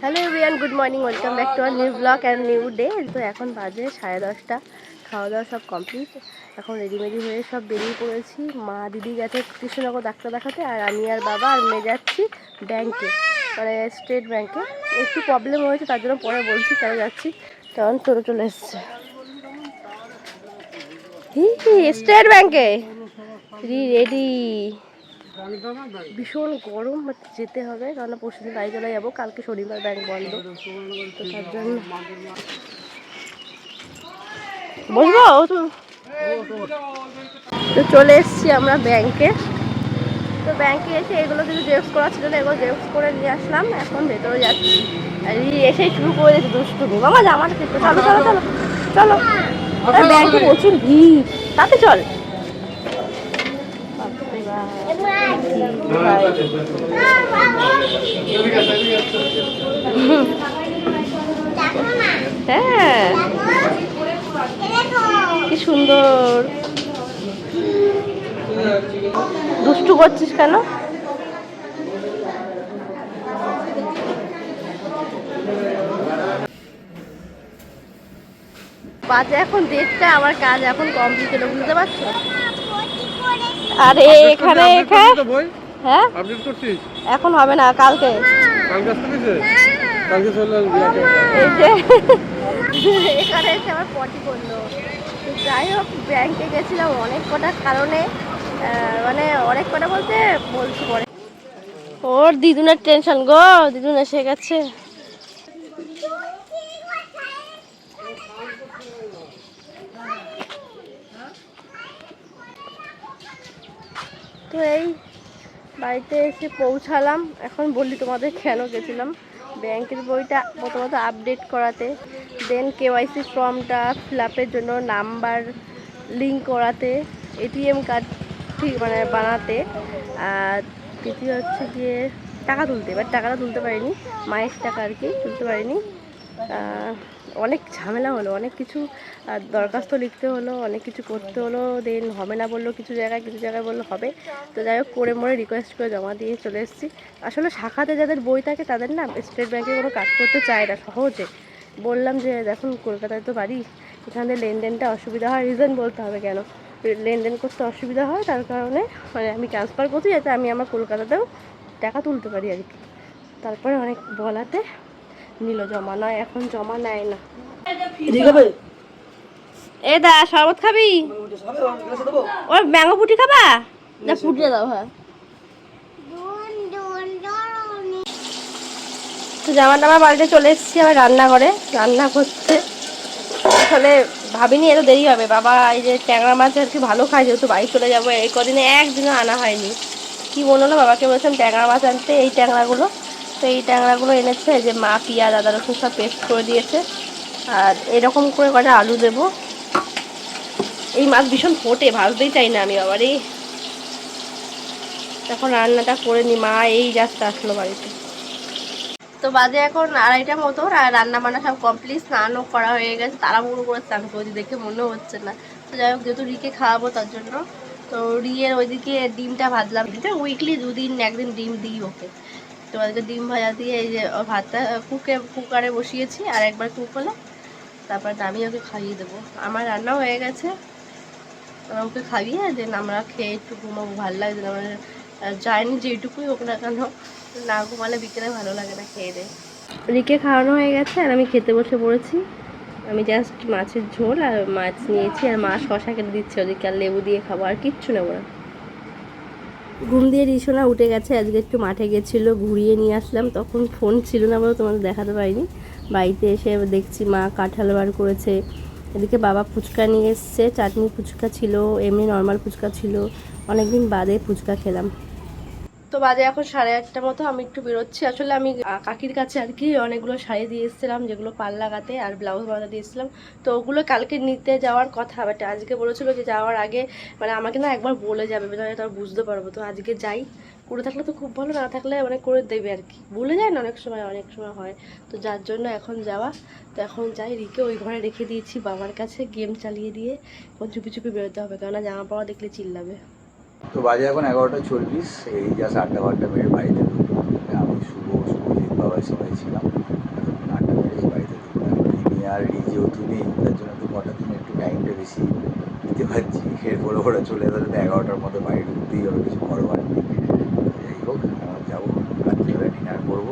Hello everyone good morning welcome back to our new blog and new day তো এখন বাজে সাড়ে দশটা, খাওয়া দাওয়া সব কমপ্লিট এখন রেডিমেডি হয়ে সব বেরিয়ে পড়েছি। মা দিদি গেছে কৃষ্ণনগর ডাক্তার দেখাতে আর আমি আর বাবা আর মেয়ে যাচ্ছি ব্যাংকে মানে স্টেট ব্যাংকে একটু প্রবলেম হয়েছে, তার জন্য পরে বলছি কেন যাচ্ছি। তখন টোটো চলে এসছে। স্টেট ব্যাংকে রেডি ভীষণ গরম যেতে হবে কারণ পরশু দিন বাড়ি চলে যাব কালকে শনিবার ব্যাংক বন্ধ। তো তার জন্য বসবো? তো চলে এসেছি আমরা ব্যাংকে তো ব্যাংকে এসে এগুলো কিছু জেরক্স করা ছিল না এগুলো জেরক্স করে নিয়ে আসলাম। এখন ভেতরে যাচ্ছি। আর এসেই শুরু করে দিয়েছে দুষ্টুমি। মামা জামাটা চলো চলো চলো চলো। আর ব্যাংকে প্রচুর ভিড়। তাতে চল। হ্যাঁ। কি সুন্দর। দুষ্টু করছিস কেন? বাজে এখন দেড়টা, আমার কাজ এখন কমপ্লিট হলো, বুঝতে পারছ? আরে এখানে এখানে হ্যাঁ? আপডেট করছিস? এখন হবে না কালকে। কালকে আসতে দিছে? কালকে চলে এই যে। এখানে এসে আমার পটি করল। যাই হোক ব্যাংকে গেছিলাম অনেক কটা কারণে মানে অনেক কটা বলতে বলছি পরে। ওর দিদুনের টেনশন গো দিদুন এসে গেছে। তো এই বাড়িতে এসে পৌঁছালাম। এখন বলি তোমাদের কেন গেছিলাম। ব্যাংকের বইটা প্রথমত আপডেট করাতে দেন কেওয়াইসি ফর্মটা ফিল জন্য নাম্বার লিঙ্ক করাতে এটিএম কার্ড ঠিক মানে বানাতে, আর তৃতীয় হচ্ছে গিয়ে টাকা তুলতে এবার টাকাটা তুলতে পারিনি, মায়ের টাকা আর কি তুলতে পারিনি। অনেক ঝামেলা হলো, অনেক কিছু দরখাস্ত লিখতে হলো, অনেক কিছু করতে হলো দেন হবে না বলল কিছু জায়গায় কিছু জায়গায় বলল হবে। তো যাই হোক, করে মরে রিকোয়েস্ট করে জমা দিয়ে চলে এসেছি। আসলে শাখাতে যাদের বই থাকে, তাদের না স্টেট ব্যাংকে কোনো কাজ করতে চায় না সহজে। বললাম যে, দেখুন, কলকাতায় তো বাড়ি, এখানে লেনদেনটা অসুবিধা হয় রিজন বলতে হবে কেন? লেনদেন করতে অসুবিধা হয়, তার কারণে মানে আমি ট্রান্সফার করছি, যাতে আমি আমার কলকাতাতেও টাকা তুলতে পারি আর কি। তারপরে অনেক বলাতে নিল জমা নয় এখন জমা নেয় না। এ দা শরবত খাবি? ওর ম্যাঙ্গো ফুটি খাবা? না ফুটিয়ে দাও হ্যাঁ। তো জামা টামা বাড়িতে চলে এসেছি আবার রান্নাঘরে। রান্না করতে। আসলে ভাবিনি এত দেরি হবে। বাবা এই যে ট্যাংরা মাছ আর কি ভালো খায় যেহেতু বাড়ি চলে যাব এই কদিনে একদিনও আনা হয়নি। কি মনে হলো বাবাকে বলছিলাম ট্যাংরা মাছ আনতে এই ট্যাংরাগুলো। তো এই ট্যাংরাগুলো এনেছে যে মা পিঁয়াজ আদা রসুন সব পেস্ট করে দিয়েছে। আর এরকম করে কটা আলু দেবো। এই মাছ ভীষণ ফোটে, ভাজতেই চাই না আমি আবার, এই। এখন রান্নাটা করে নি, মা এই জাস্ট আসলো বাড়িতে। তো বাজে এখন আড়াইটা মতো আর রান্না বান্না সব কমপ্লিট স্নানও করা হয়ে গেছে, তাড়াহুড়ো করে স্নান করছি, দেখে মনেও হচ্ছে না। তো যাই হোক, যেহেতু রিকে খাওয়াবো তার জন্য, তো রিয়ের ওইদিকে ডিমটা ভাজলাম। উইকলি দুদিন একদিন ডিম দিই ওকে। তো আজকে ডিম ভাজা দিয়ে এই যে ভাতটা কুকে কুকারে বসিয়েছি, আর একবার কুক হলে। তারপর আমি ওকে খাইয়ে দেবো। আমার রান্না হয়ে গেছে। ওকে খাইয়ে দেন আমরা খেয়ে একটু ঘুমাবো, ভালো লাগছে না। মানে যায়নি যেটুকুই হোক না কেন, না ঘুমালে বিকেলে ভালো লাগে না খেয়ে দে রিকে খাওয়ানো হয়ে গেছে, আর আমি খেতে বসে পড়েছি। আমি জাস্ট মাছের ঝোল আর মাছ নিয়েছি, আর মা শশা কেটে দিচ্ছে ওদিকে আর লেবু দিয়ে খাব, আর কিচ্ছু নেব না। ঘুম দিয়ে রিসোনা উঠে গেছে, আজকে একটু মাঠে গেছিল, ঘুরিয়ে নিয়ে আসলাম, তখন ফোন ছিল না বলে তোমাদের দেখাতে পারিনি। বাড়িতে এসে দেখছি মা কাঁঠাল বার করেছে, এদিকে বাবা ফুচকা নিয়ে এসছে, চাটনি ফুচকা ছিল, এমনি নর্মাল ফুচকা ছিল, অনেকদিন বাদে ফুচকা খেলাম। তো বাজে এখন সাড়ে আটটা মতো, আমি একটু বেরোচ্ছি। আসলে আমি কাকির কাছে আর কি অনেকগুলো শাড়ি দিয়ে এসেছিলাম, যেগুলো পাল লাগাতে আর ব্লাউজ বানাতে দিয়েছিলাম তো ওগুলো কালকে নিতে যাওয়ার কথা বাট আজকে বলেছিল যে যাওয়ার আগে মানে আমাকে না একবার বলে যাবে তাহলে তো আর বুঝতে পারব। তো আজকে যাই। করে থাকলে তো খুব ভালো, না থাকলে মানে করে দেবে আর কি। ভুলে যায় না, অনেক সময় অনেক সময় হয়। তো যার জন্য এখন যাওয়া। তো এখন যাই, রিকে ওই ঘরে রেখে দিয়েছি, বাবার কাছে গেম চালিয়ে দিয়ে। এখন চুপি চুপি বেরোতে হবে, কেননা জামা পাওয়া দেখলে চিল্লাবে। তো বাজে এখন এগারোটা চল্লিশ, এই জাস্ট আড্ডা ঘণ্টা মেরে বাড়িতে আমি শুভ, শুভজিৎ বাবা সবাই ছিলাম। আড্ডা মেরে বাড়িতে তিনি আর এই যেহেতু নেই, তার জন্য তো কটা দিন একটু টাইমটা বেশি দিতে পারছি। এরপরে ওরা চলে গেলে তো এগারোটার মধ্যে বাড়ি ঢুকতেই হবে, কিছু করবার যাই হোক যাব, রাত্রিবেলা ডিনার করব।